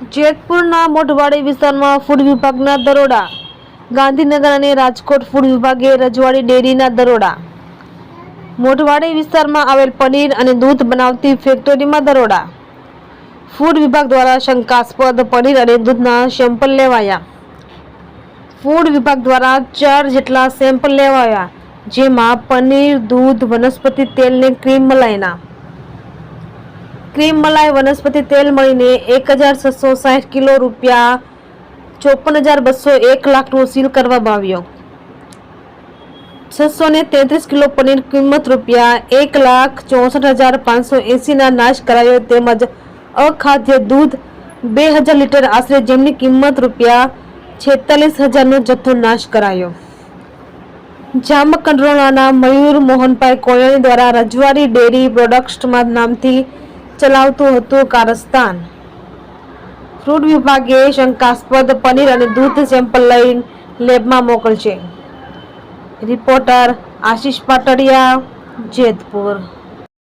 જેતપુરના મોઢવાડી વિસ્તારમાં ફૂડ વિભાગના દરોડા. ગાંધીનગર અને રાજકોટ ફૂડ વિભાગે રજવાડી ડેરીના દરોડા. મોઢવાડી વિસ્તારમાં આવેલ પનીર અને દૂધ બનાવતી ફેક્ટરીમાં દરોડા. ફૂડ વિભાગ દ્વારા શંકાસ્પદ પનીર અને દૂધના સેમ્પલ લેવાયા. ફૂડ વિભાગ દ્વારા ચાર જેટલા સેમ્પલ લેવાયા, જેમાં પનીર, દૂધ, વનસ્પતિ તેલ ને ક્રીમ મલાઈના. ક્રીમ મલાઈ, વનસ્પતિ તેલ મળીને એક હજાર છસો સાઠ કિલો રૂપિયા ચોપન હજાર બસો એક લાખનો સીલ કરવામાં આવ્યો. છસો ને તેત્રીસ કિલો પનીર કિંમત રૂપિયા એક લાખ ચોસઠ હજાર પાંચસો એંસીના નાશ કરાયો તેમજ અખાદ્ય દૂધ બે હજાર લીટર આશરે જેમની કિંમત રૂપિયા છેતાલીસ હજારનો જથ્થો નાશ કરાયો. જામકંડરોળાના મયુર મોહનભાઈ કોયણી દ્વારા રજવાડી ડેરી પ્રોડક્ટ્સમાં નામથી ચલાવતું હતું કારસ્તાન. ફ્રૂટ વિભાગે શંકાસ્પદ પનીર અને દૂધ સેમ્પલ લઈ લેબમાં મોકલશે. રિપોર્ટર આશીષ પાટડિયા, જેતપુર.